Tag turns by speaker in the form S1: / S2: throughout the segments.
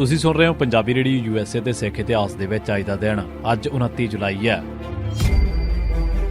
S1: ਤੁਸੀਂ ਸੁਣ ਰਹੇ ਹੋ ਪੰਜਾਬੀ ਰੇਡੀਓ ਯੂਐਸਏ ਤੇ ਸਿੱਖ ਇਤਿਹਾਸ ਦੇ ਵਿੱਚ ਅੱਜ ਦਾ ਦਿਨ। ਅੱਜ 29 ਜੁਲਾਈ ਹੈ।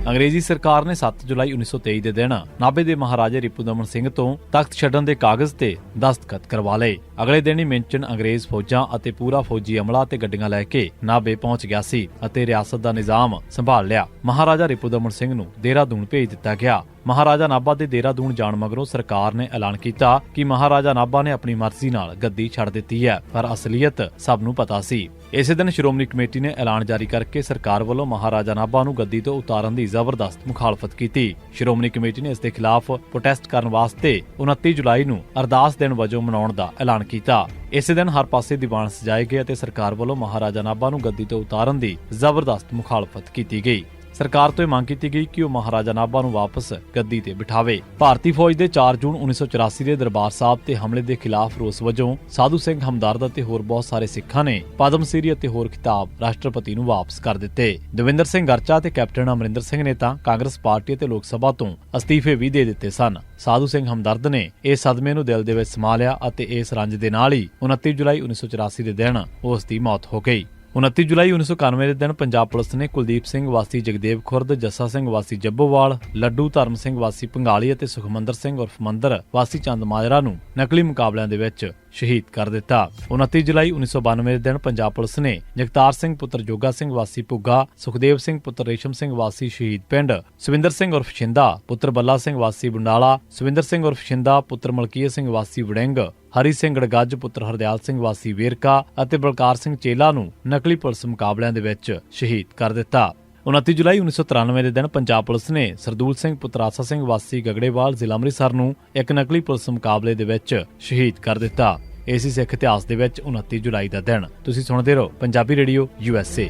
S1: ਅੰਗਰੇਜ਼ੀ ਸਰਕਾਰ ਨੇ 7 ਜੁਲਾਈ 1923 ਦੇ ਦਿਨ ਨਾਭੇ ਦੇ ਮਹਾਰਾਜਾ ਰਿਪੂਦਮਨ ਸਿੰਘ ਤੋਂ ਤਖਤ ਛੱਡਣ ਦੇ ਕਾਗਜ਼ ਤੇ ਦਸਤਖਤ ਕਰਵਾ ਲਏ। ਅਗਲੇ ਦਿਨ ਹੀ ਮਿੰਚਨ ਅੰਗਰੇਜ਼ ਫੌਜਾਂ ਅਤੇ ਪੂਰਾ ਫੌਜੀ ਅਮਲਾ ਤੇ ਗੱਡੀਆਂ ਲੈ ਕੇ ਨਾਭੇ ਪਹੁੰਚ ਗਿਆ ਸੀ ਅਤੇ ਰਿਆਸਤ ਦਾ ਨਿਜ਼ਾਮ ਸੰਭਾਲ ਲਿਆ। ਮਹਾਰਾਜਾ ਰਿਪੂਦਮਨ ਸਿੰਘ ਨੂੰ ਦੇਹਰਾਦੂਨ ਭੇਜ ਦਿੱਤਾ ਗਿਆ। ਮਹਾਰਾਜਾ ਨਾਭਾ ਦੇ ਦੇਹਰਾਦੂਨ ਜਾਣ ਮਗਰੋਂ ਸਰਕਾਰ ਨੇ ਐਲਾਨ ਕੀਤਾ ਕਿ ਮਹਾਰਾਜਾ ਨਾਭਾ ਨੇ ਆਪਣੀ ਮਰਜ਼ੀ ਨਾਲ ਗੱਦੀ ਛੱਡ ਦਿੱਤੀ ਹੈ, ਪਰ ਅਸਲੀਅਤ ਸਭ ਨੂੰ ਪਤਾ ਸੀ। ਇਸੇ ਦਿਨ ਸ਼੍ਰੋਮਣੀ ਕਮੇਟੀ ਨੇ ਐਲਾਨ ਜਾਰੀ ਕਰਕੇ ਸਰਕਾਰ ਵੱਲੋਂ ਮਹਾਰਾਜਾ ਨਾਭਾ ਨੂੰ ਗੱਦੀ ਤੋਂ ਉਤਾਰਨ ਦੀ ਜ਼ਬਰਦਸਤ ਮੁਖਾਲਫਤ ਕੀਤੀ। ਸ਼੍ਰੋਮਣੀ ਕਮੇਟੀ ਨੇ ਇਸ ਦੇ ਖਿਲਾਫ ਪ੍ਰੋਟੈਸਟ ਕਰਨ ਵਾਸਤੇ 29 ਜੁਲਾਈ ਨੂੰ ਅਰਦਾਸ ਦਿਨ ਵਜੋਂ ਮਨਾਉਣ ਦਾ ਐਲਾਨ ਕੀਤਾ। ਇਸੇ ਦਿਨ ਹਰ ਪਾਸੇ ਦੀਵਾਨ ਸਜਾਏ ਗਏ ਅਤੇ ਸਰਕਾਰ ਵੱਲੋਂ ਮਹਾਰਾਜਾ ਨਾਭਾ ਨੂੰ ਗੱਦੀ ਤੋਂ ਉਤਾਰਨ ਦੀ ਜ਼ਬਰਦਸਤ ਮੁਖਾਲਫਤ ਕੀਤੀ ਗਈ। ਸਰਕਾਰ ਤੋਂ ਇਹ ਮੰਗ ਕੀਤੀ ਗਈ ਕਿ ਉਹ ਮਹਾਰਾਜਾ ਨਾਭਾ ਨੂੰ ਵਾਪਸ ਗੱਦੀ ਤੇ ਬਿਠਾਵੇ। ਭਾਰਤੀ ਫੌਜ ਦੇ 4 ਜੂਨ 1984 ਦੇ ਦਰਬਾਰ ਸਾਹਿਬ ਤੇ ਹਮਲੇ ਦੇ ਖਿਲਾਫ ਰੋਸ ਵਜੋਂ ਸਾਧੂ ਸਿੰਘ ਹਮਦਰਦ ਅਤੇ ਹੋਰ ਬਹੁਤ ਸਾਰੇ ਸਿੱਖਾਂ ਨੇ ਪਦਮ ਸ੍ਰੀ ਅਤੇ ਹੋਰ ਖਿਤਾਬ ਰਾਸ਼ਟਰਪਤੀ ਨੂੰ ਵਾਪਸ ਕਰ ਦਿੱਤੇ। ਦਵਿੰਦਰ ਸਿੰਘ ਗਰਚਾ ਤੇ ਕੈਪਟਨ ਅਮਰਿੰਦਰ ਸਿੰਘ ਨੇ ਤਾਂ ਕਾਂਗਰਸ ਪਾਰਟੀ ਅਤੇ ਲੋਕ ਸਭਾ ਤੋਂ ਅਸਤੀਫੇ ਵੀ ਦੇ ਦਿੱਤੇ ਸਨ। ਸਾਧੂ ਸਿੰਘ ਹਮਦਰਦ ਨੇ ਇਸ ਸਦਮੇ ਨੂੰ ਦਿਲ ਦੇ ਵਿੱਚ ਸਮਾ ਲਿਆ ਅਤੇ ਇਸ ਰੰਜ ਦੇ ਨਾਲ ਹੀ 29 ਜੁਲਾਈ 1984 ਦੇ ਦਿਨ ਉਸ ਦੀ ਮੌਤ ਹੋ ਗਈ। 29 ਜੁਲਾਈ 1991 ਦੇ ਦਿਨ ਪੰਜਾਬ ਪੁਲਿਸ ਨੇ ਕੁਲਦੀਪ ਸਿੰਘ ਵਾਸੀ, ਜਗਦੇਵ ਖੁਰਦ, ਜੱਸਾ ਸਿੰਘ ਵਾਸੀ, ਜੱਬੋਵਾਲ, ਲੱਡੂ ਧਰਮ ਸਿੰਘ ਵਾਸੀ, ਪੰਗਾਲੀ ਅਤੇ ਸੁਖਮੰਦਰ ਸਿੰਘ ਉਰਫ ਮੰਦਰ ਵਾਸੀ ਚੰਦ ਮਾਜਰਾ ਨੂੰ ਨਕਲੀ ਮੁਕਾਬਲਿਆਂ ਦੇ ਵਿੱਚ ਸ਼ਹੀਦ ਕਰ ਦਿੱਤਾ। 29 ਜੁਲਾਈ 1992 ਦੇ ਦਿਨ ਪੰਜਾਬ ਪੁਲਿਸ ਨੇ ਜਗਤਾਰ ਸਿੰਘ ਪੁੱਤਰ ਜੋਗਾ ਸਿੰਘ ਵਾਸੀ ਪੁੱਗਾ ਸੁਖਦੇਵ ਸਿੰਘ ਪੁੱਤਰ ਰੇਸ਼ਮ ਸਿੰਘ ਵਾਸੀ ਸ਼ਹੀਦ ਪਿੰਡ, ਸੁਵਿੰਦਰ ਸਿੰਘ ਉਰਫ ਸ਼ਿੰਦਾ ਪੁੱਤਰ ਬੱਲਾ ਸਿੰਘ ਵਾਸੀ ਬੰਡਾਲਾ, ਸੁਵਿੰਦਰ ਸਿੰਘ ਉਰਫ ਸ਼ਿੰਦਾ ਪੁੱਤਰ ਮਲਕੀਤ ਸਿੰਘ ਵਾਸੀ ਵੜਿੰਗ, ਹਰੀ ਸਿੰਘ ਗੜਗੱਜ ਪੁੱਤਰ ਹਰਦਿਆਲ ਸਿੰਘ ਵਾਸੀ ਵੇਰਕਾ ਅਤੇ ਬਲਕਾਰ ਸਿੰਘ ਚੇਲਾ ਨੂੰ ਨਕਲੀ ਪੁਲਿਸ ਮੁਕਾਬਲਿਆਂ ਦੇ ਵਿੱਚ ਸ਼ਹੀਦ ਕਰ ਦਿੱਤਾ। 29 ਜੁਲਾਈ 1993 ਦੇ ਦਿਨ ਪੰਜਾਬ ਪੁਲਿਸ ਨੇ ਸਰਦੂਲ ਸਿੰਘ ਪੁੱਤਰ ਸਿੰਘ ਵਾਸੀ ਗਗੜੇਵਾਲ ਜ਼ਿਲ੍ਹਾ ਅੰਮ੍ਰਿਤਸਰ ਨੂੰ ਇੱਕ ਨਕਲੀ ਪੁਲਿਸ ਮੁਕਾਬਲੇ ਦੇ ਵਿੱਚ ਸ਼ਹੀਦ ਕਰ ਦਿੱਤਾ। ਇਸੇ ਸਿੱਖ ਇਤਿਹਾਸ ਦੇ ਵਿੱਚ 29 ਜੁਲਾਈ ਦਾ ਦਿਨ। ਤੁਸੀਂ ਸੁਣਦੇ ਰਹੋ ਪੰਜਾਬੀ ਰੇਡੀਓ ਯੂਐਸਏ